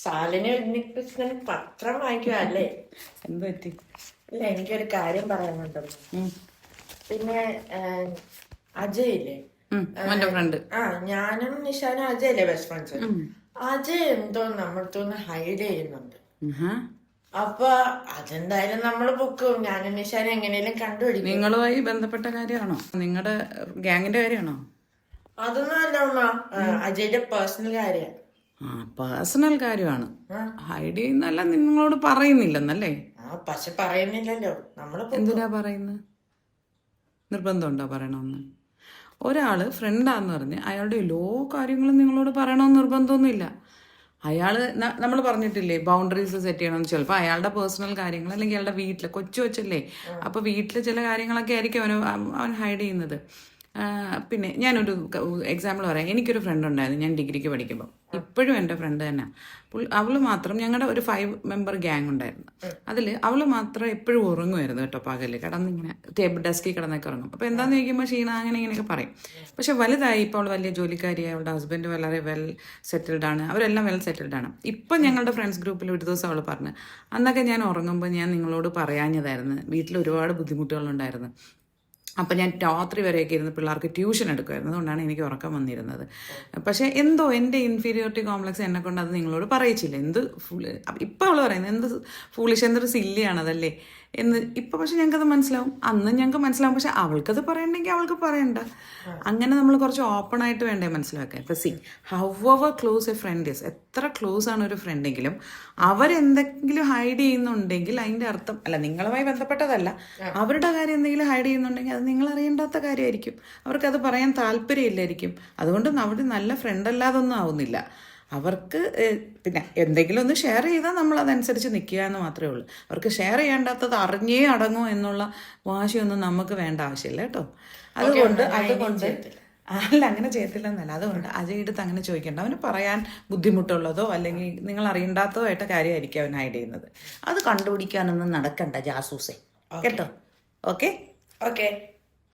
സാലിന് ഉണ്ണികൃഷ്ണൻ പത്രം വാങ്ങിക്കുക എന്ത് പറ്റി ഇല്ല എനിക്കൊരു കാര്യം പറയാനുണ്ടോ. പിന്നെ അജയില്ലേ? അജയ് ഇല്ലേ ഫ്രണ്ട് ആ ഞാനും നിഷാനും അജയ് അല്ലേ ബെസ്റ്റ് ഫ്രണ്ട്സ് അജയ് എന്തോ നമ്മളടുത്തൊന്ന് ഹൈഡ് ചെയ്യുന്നുണ്ട്. അപ്പൊ അതെന്തായാലും നമ്മൾ ബുക്കും ഞാനും നിഷാനും എങ്ങനെയും കണ്ടുപിടിക്കും. നിങ്ങളുമായി ബന്ധപ്പെട്ട കാര്യമാണോ? നിങ്ങളുടെ ഗ്യാങ്ങിന്റെ കാര്യമാണോ? അതൊന്നും അല്ല ഉമ്മ. അജയുടെ പേഴ്സണൽ കാര്യം. ആ പേഴ്സണൽ കാര്യമാണ്. ഹൈഡ് ചെയ്യുന്നല്ല നിങ്ങളോട് പറയുന്നില്ലെന്നല്ലേ? ആ പക്ഷെ പറയുന്നില്ലല്ലോ. നമ്മൾ എന്തിനാ പറയുന്നത് നിർബന്ധമുണ്ടോ പറയണമെന്ന്? ഒരാൾ ഫ്രണ്ടാന്ന് പറഞ്ഞ് അയാളുടെ എല്ലാ കാര്യങ്ങളും നിങ്ങളോട് പറയണമെന്ന് നിർബന്ധമൊന്നുമില്ല. അയാൾ നമ്മൾ പറഞ്ഞിട്ടില്ലേ ബൗണ്ടറീസ് സെറ്റ് ചെയ്യണമെന്ന്. ചിലപ്പോൾ അയാളുടെ പേഴ്സണൽ കാര്യങ്ങൾ അല്ലെങ്കിൽ അയാളുടെ വീട്ടിലെ കൊച്ചു കൊച്ചല്ലേ? അപ്പോൾ വീട്ടിലെ ചില കാര്യങ്ങളൊക്കെ ആയിരിക്കും അവന് അവൻ ഹൈഡ് ചെയ്യുന്നത്. പിന്നെ ഞാനൊരു എക്സാമ്പിൾ പറയാം. എനിക്കൊരു ഫ്രണ്ട് ഉണ്ടായിരുന്നു ഞാൻ ഡിഗ്രിക്ക് പഠിക്കുമ്പോൾ ഇപ്പോഴും എന്റെ ഫ്രണ്ട് തന്നെ. അവൾ മാത്രം ഞങ്ങളുടെ ഒരു ഫൈവ് മെമ്പർ ഗ്യാങ് ഉണ്ടായിരുന്നു. അതിൽ അവൾ മാത്രം എപ്പോഴും ഉറങ്ങുമായിരുന്നു കേട്ടോ പകൽ. കിടന്നിങ്ങനെ ടേബിൾ ഡെസ്കിൽ കിടന്നൊക്കെ ഉറങ്ങും. അപ്പോൾ എന്താണെന്ന് ചോദിക്കുമ്പോൾ ക്ഷീണ അങ്ങനെ ഇങ്ങനെയൊക്കെ പറയും. പക്ഷെ വലുതായി ഇപ്പോൾ അവൾ വലിയ ജോലിക്കാരിയായി അവളുടെ ഹസ്ബൻഡ് വളരെ വെൽ സെറ്റിൽഡ് ആണ്. അവരെല്ലാം വെൽ സെറ്റിൽഡ് ആണ്. ഇപ്പം ഞങ്ങളുടെ ഫ്രണ്ട്സ് ഗ്രൂപ്പിൽ ഒരു ദിവസം അവൾ പറഞ്ഞു അന്നൊക്കെ ഞാൻ ഉറങ്ങുമ്പോൾ ഞാൻ നിങ്ങളോട് പറയാഞ്ഞതായിരുന്നു. വീട്ടിൽ ഒരുപാട് ബുദ്ധിമുട്ടുകളുണ്ടായിരുന്നു. അപ്പം ഞാൻ രാത്രി വരെയൊക്കെ ഇരുന്ന് പിള്ളേർക്ക് ട്യൂഷൻ എടുക്കുമായിരുന്നു. അതുകൊണ്ടാണ് എനിക്ക് ഉറക്കം വന്നിരുന്നത്. പക്ഷേ എന്തോ എന്റെ ഇൻഫീരിയോറിറ്റി കോംപ്ലക്സ് എന്നെ കൊണ്ട് അത് നിങ്ങളോട് പറയിച്ചില്ല. എന്ത് ഫുൾ ഇപ്പം അവൾ പറയുന്നത് എന്ത് ഫൂളിഷ് എന്തൊരു സില്ലിയാണതല്ലേ എന്ന് ഇപ്പം പക്ഷെ ഞങ്ങൾക്കത് മനസ്സിലാവും. അന്ന് ഞങ്ങൾക്ക് മനസ്സിലാവും. പക്ഷെ അവൾക്കത് പറയണ്ടെങ്കിൽ അവൾക്ക് പറയണ്ട. അങ്ങനെ നമ്മൾ കുറച്ച് ഓപ്പൺ ആയിട്ട് വേണ്ടേ മനസ്സിലാക്കാൻ. ഇപ്പം സി ഹൗ അവർ ക്ലോസ് എ ഫ്രണ്ട് ഇസ് എത്ര ക്ലോസ് ആണ് ഒരു ഫ്രണ്ടെങ്കിലും അവരെന്തെങ്കിലും ഹൈഡ് ചെയ്യുന്നുണ്ടെങ്കിൽ അതിന്റെ അർത്ഥം അല്ല നിങ്ങളുമായി ബന്ധപ്പെട്ടതല്ല. അവരുടെ കാര്യം എന്തെങ്കിലും ഹൈഡ് ചെയ്യുന്നുണ്ടെങ്കിൽ അത് നിങ്ങൾ അറിയേണ്ടാത്ത കാര്യമായിരിക്കും. അവർക്കത് പറയാൻ താല്പര്യമില്ലായിരിക്കും. അതുകൊണ്ട് നമ്മുടെ നല്ല ഫ്രണ്ട് അല്ലാതൊന്നും ആവുന്നില്ല. അവർക്ക് പിന്നെ എന്തെങ്കിലും ഒന്ന് ഷെയർ ചെയ്താൽ നമ്മൾ അതനുസരിച്ച് നിൽക്കുക എന്ന് മാത്രമേ ഉള്ളൂ. അവർക്ക് ഷെയർ ചെയ്യേണ്ടാത്തത് അറിഞ്ഞേ അടങ്ങും എന്നുള്ള വാശിയൊന്നും നമുക്ക് വേണ്ട ആവശ്യമില്ല കേട്ടോ. അതുകൊണ്ട് അതുകൊണ്ട് അല്ല അങ്ങനെ ചെയ്യത്തില്ല എന്നല്ല അതുകൊണ്ട് അജയ് എടുത്ത് അങ്ങനെ ചോദിക്കേണ്ട. അവന് പറയാൻ ബുദ്ധിമുട്ടുള്ളതോ അല്ലെങ്കിൽ നിങ്ങൾ അറിയണ്ടാത്തതോ ആയിട്ട് കാര്യമായിരിക്കും അവൻ ഹൈഡ് ചെയ്യുന്നത്. അത് കണ്ടുപിടിക്കാനൊന്നും നടക്കണ്ട ജാസൂസേ. കേട്ടോ? ഓക്കെ? Okay.